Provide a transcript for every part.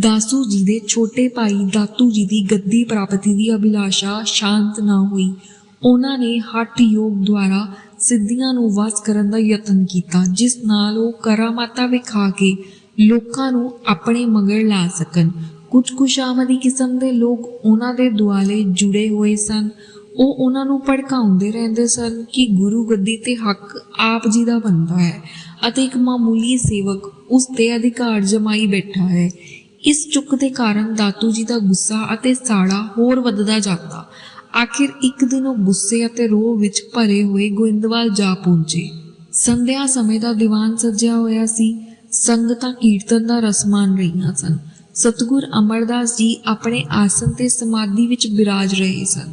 ਦਾਸੂ ਜੀ ਦੇ ਛੋਟੇ ਭਾਈ ਦਾਤੂ ਜੀ ਦੀ ਗੱਦੀ ਪ੍ਰਾਪਤੀ ਦੀ ਅਭਿਲਾਸ਼ਾ ਸ਼ਾਂਤ ਨਾ ਹੋਈ ਉਹਨਾਂ ਨੇ ਹੱਠ ਯੋਗ ਦੁਆਰਾ ਸਿੱਧੀਆਂ ਨੂੰ ਵਸ ਕਰਨ ਦਾ ਯਤਨ ਕੀਤਾ ਜਿਸ ਨਾਲ ਉਹ ਕਰਾਮਾਤਾਂ ਵਿਖਾ ਕੇ ਲੋਕਾਂ ਨੂੰ ਆਪਣੇ ਮਗਰ ਲਾ ਸਕਣ ਕੁਝ ਕੁਸ਼ਾਮਦੀ ਕਿਸਮ ਦੇ ਲੋਕ ਉਹਨਾਂ ਦੇ ਦੁਆਲੇ ਜੁੜੇ ਹੋਏ ਸਨ ਉਹ ਉਹਨਾਂ ਨੂੰ ਭੜਕਾਉਂਦੇ ਰਹਿੰਦੇ ਸਨ ਕਿ ਗੁਰੂ ਗੱਦੀ ਤੇ ਹੱਕ ਆਪ ਜੀ ਦਾ ਬਣਦਾ ਹੈ ਅਤੇ ਇੱਕ ਮਾਮੂਲੀ ਸੇਵਕ ਉਸ ਤੇ ਅਧਿਕਾਰ ਜਮਾਈ ਬੈਠਾ ਹੈ। ਇਸ ਚੁੱਕ ਦੇ ਕਾਰਨ ਦਾਤੂ ਜੀ ਦਾ ਗੁੱਸਾ ਅਤੇ ਸਾੜਾ ਹੋਰ ਵੱਧਦਾ ਜਾਂਦਾ। ਆਖਿਰ ਇੱਕ ਦਿਨ ਉਹ ਗੁੱਸੇ ਅਤੇ ਰੋਹ ਵਿੱਚ ਭਰੇ ਹੋਏ ਗੋਇੰਦਵਾਲ ਜਾ ਪਹੁੰਚੇ। ਸੰਧਿਆ ਸਮੇਂ ਦਾ ਦੀਵਾਨ ਸਜਿਆ ਹੋਇਆ ਸੀ। ਸੰਗਤਾਂ ਕੀਰਤਨ ਦਾ ਰਸ ਮਾਣ ਰਹੀਆਂ ਸਨ। ਸਤਗੁਰ ਅਮਰਦਾਸ ਜੀ ਆਪਣੇ ਆਸਨ ਤੇ ਸਮਾਧੀ ਵਿੱਚ ਬਿਰਾਜ ਰਹੇ ਸਨ।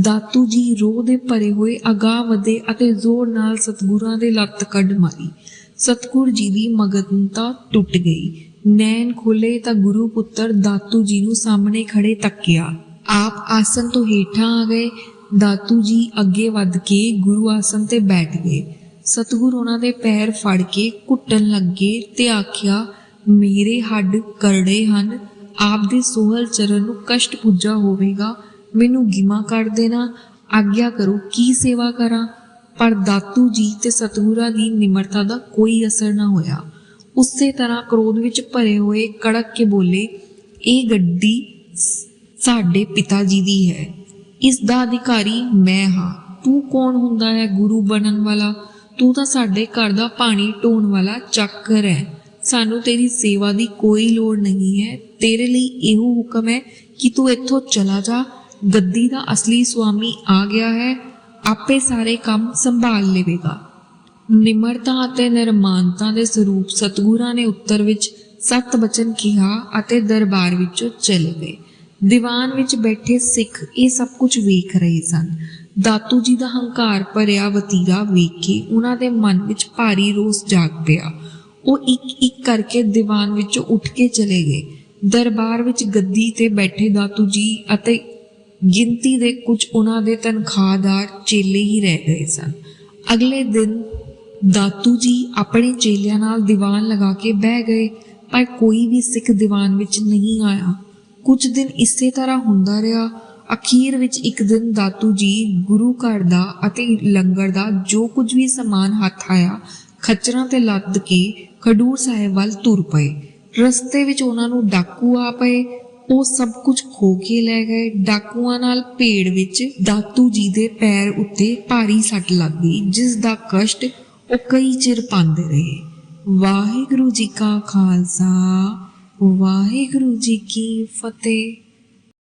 ਦਾਤੂ ਜੀ ਰੋਹ ਦੇ ਭਰੇ ਹੋਏ ਅਗਾਹ ਵਧੇ ਅਤੇ ਜ਼ੋਰ ਨਾਲ ਸਤਗੁਰਾਂ ਦੇ ਲੱਤ ਕੱਢ ਮਾਰੀ। ਸਤਗੁਰ ਜੀ ਦੀ ਮਗਨਤਾ ਟੁੱਟ ਗਈ। ਨੈਣ ਖੋਲੇ ਤਾਂ ਗੁਰੂ ਪੁੱਤਰ ਦਾਤੂ ਜੀ ਨੂੰ ਸਾਹਮਣੇ ਖੜੇ ਤੱਕਿਆ। ਆਪ ਆਸਨ ਤੋਂ ਹੇਠਾਂ ਆ ਗਏ। ਦਾਤੂ ਜੀ ਅੱਗੇ ਵੱਧ ਕੇ ਗੁਰੂ ਆਸਨ ਤੇ ਬੈਠ ਗਏ। ਸਤਗੁਰ ਉਹਨਾਂ ਦੇ ਪੈਰ ਫੜ ਕੇ ਘੁੱਟਣ ਲੱਗੇ ਤੇ ਆਖਿਆ, ਮੇਰੇ ਹੱਡ ਕਰੜੇ ਹਨ। ਆਪ ਦੇ ਸੋਹਲ ਚਰਨ ਨੂੰ ਕਸ਼ਟ ਪੁੱਜਾ ਹੋਵੇਗਾ। ਮੈਨੂੰ ਗਿਮਾ ਕਰ ਦੇਣਾ। ਆਗਿਆ ਕਰੋ, ਕੀ ਸੇਵਾ ਕਰਾਂ? ਪਰ ਦਾਤੂ ਜੀ ਤੇ ਸਤਗੁਰਾਂ ਦੀ ਨਿਮਰਤਾ ਦਾ ਕੋਈ ਅਸਰ ਨਾ ਹੋਇਆ। ਉਸੇ ਤਰ੍ਹਾਂ ਕ੍ਰੋਧ ਵਿੱਚ ਭਰੇ ਹੋਏ ਕੜਕ ਕੇ ਬੋਲੇ, ਇਹ ਗੱਡੀ ਸਾਡੇ ਪਿਤਾ ਜੀ ਦੀ ਹੈ। ਇਸ ਦਾ ਅਧਿਕਾਰੀ ਮੈਂ ਹਾਂ। ਤੂੰ ਕੌਣ ਹੁੰਦਾ ਹੈ ਗੁਰੂ ਬਣਨ ਵਾਲਾ? ਤੂੰ ਤਾਂ ਸਾਡੇ ਘਰ ਦਾ ਪਾਣੀ ਢੋਣ ਵਾਲਾ ਚੱਕਰ ਹੈ। ਸਾਨੂੰ ਤੇਰੀ ਸੇਵਾ ਦੀ ਕੋਈ ਲੋੜ ਨਹੀਂ ਹੈ। ਤੇਰੇ ਲਈ ਇਹੋ ਹੁਕਮ ਹੈ ਕਿ ਤੂੰ ਇੱਥੋਂ ਚਲਾ ਜਾ। ਗੱਦੀ ਦਾ ਅਸਲੀ ਸੁਆਮੀ ਆ ਗਿਆ ਹੈ। ਆਪੇ ਸਾਰੇ ਕੰਮ ਸੰਭਾਲ ਲਵੇਗਾ। ਨਿਮਰਤਾ ਅਤੇ ਨਿਰਮਾਨਤਾ ਦੇ ਸਰੂਪ ਸਤਗੁਰਾਂ ਨੇ ਉੱਤਰ ਵਿੱਚ ਸਤ ਬਚਨ ਕਿਹਾ ਅਤੇ ਦਰਬਾਰ ਵਿੱਚੋਂ ਚਲੇ ਗਏ। ਦੀਵਾਨ ਵਿੱਚ ਬੈਠੇ ਸਿੱਖ ਇਹ ਸਭ ਕੁਝ ਵੇਖ ਰਹੇ ਸਨ। ਦਾਤੂ ਜੀ ਦਾ ਹੰਕਾਰ ਭਰਿਆ, ਵਤੀਰਾ ਵੇਖ ਕੇ ਉਹਨਾਂ ਦੇ ਮਨ ਵਿੱਚ ਭਾਰੀ ਰੋਸ ਜਾਗ ਪਿਆ। ਉਹ ਇੱਕ ਇੱਕ ਕਰਕੇ ਦੀਵਾਨ ਵਿੱਚੋਂ ਉੱਠ ਕੇ ਚਲੇ ਗਏ। ਦਰਬਾਰ ਵਿੱਚ ਗੱਦੀ ਤੇ ਬੈਠੇ ਦਾਤੂ ਜੀ ਅਤੇ ਗਿਣਤੀ ਦੇ ਕੁਝ ਉਹਨਾਂ ਦੇ ਤਨਖਾਹਦਾਰ ਚੇਲੇ ਹੀ ਰਹਿ ਗਏ ਸਨ। ਅਗਲੇ ਦਿਨ ਦਾਤੂ ਜੀ ਆਪਣੇ ਚੇਲਿਆਂ ਨਾਲ ਦੀਵਾਨ ਲਗਾ ਕੇ ਬਹਿ ਗਏ, ਪਰ ਕੋਈ ਵੀ ਸਿੱਖ ਦੀਵਾਨ ਵਿੱਚ ਨਹੀਂ ਆਇਆ। ਕੁਝ ਦਿਨ ਇਸੇ ਤਰ੍ਹਾਂ ਹੁੰਦਾ ਰਿਹਾ। ਅਖੀਰ ਵਿੱਚ ਇੱਕ ਦਿਨ ਦਾਤੂ ਜੀ ਗੁਰੂ ਘਰ ਦਾ ਅਤੇ ਲੰਗਰ ਦਾ ਜੋ ਕੁਝ ਵੀ ਸਮਾਨ ਹੱਥ ਆਇਆ, ਖੱਚਰਾਂ ਤੇ ਲੱਦ ਕੇ ਖਡੂਰ ਸਾਹਿਬ ਵੱਲ ਤੁਰ ਪਏ। ਰਸਤੇ ਵਿੱਚ ਉਹਨਾਂ ਨੂੰ ਡਾਕੂ ਆ ਪਏ। ਉਹ ਸਭ ਕੁਝ ਖੋ ਕੇ ਲੈ ਗਏ। ਡਾਕੂਆਂ ਨਾਲ ਭੇੜ ਵਿੱਚ ਦਾਤੂ ਜੀ ਦੇ ਪੈਰ ਉੱਤੇ ਭਾਰੀ ਸੱਟ ਲੱਗ ਗਈ, ਜਿਸ ਦਾ ਕਸ਼ਟ ਉਹ ਕਈ ਚਿਰ ਪਾਉਂਦੇ ਰਹੇ। ਵਾਹਿਗੁਰੂ ਜੀ ਕਾ ਖਾਲਸਾ ਵਾਹਿਗੁਰੂ ਜੀ ਕੀ ਫਤਿਹ।